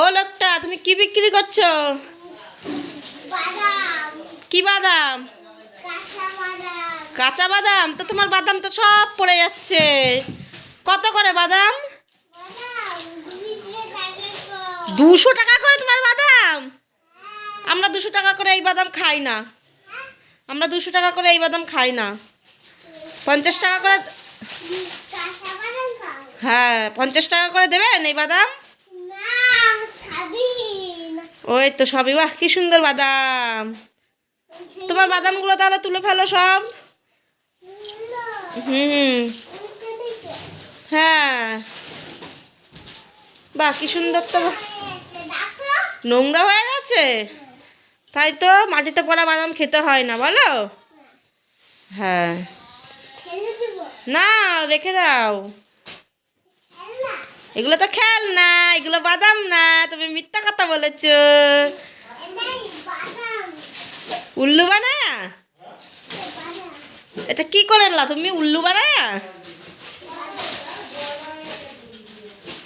ও লোকটা তুমি কি বিক্রি করছ? কি বাদাম? কাঁচা বাদাম। তো তোমার বাদাম তো সব পড়ে যাচ্ছে। কত করে বাদাম? দুশো টাকা করে তোমার বাদাম? আমরা দুশো টাকা করে এই বাদাম খাই না। আমরা দুশো টাকা করে এই বাদাম খাই না। পঞ্চাশ টাকা করে হ্যাঁ পঞ্চাশ টাকা করে দেবেন এই বাদাম? ওই তো সবই, বাহ, কি সুন্দর বাদাম। তোমার বাদামগুলো তাহলে তুলে ফেলো সব। হুম। হ্যাঁ। বাহ, কি সুন্দর তো। নোংরা হয়ে গেছে? তাই তো মাটিতে পড়া বাদাম খেতে হয় না, বলো? হ্যাঁ। না, রেখে দাও। এগুলো তো খেল না এগুলো বাদাম না, তুমি মিথ্যা কথা বলেছ। উল্লু বানায়া? এটা কি করে তুমি উল্লু বানায়া?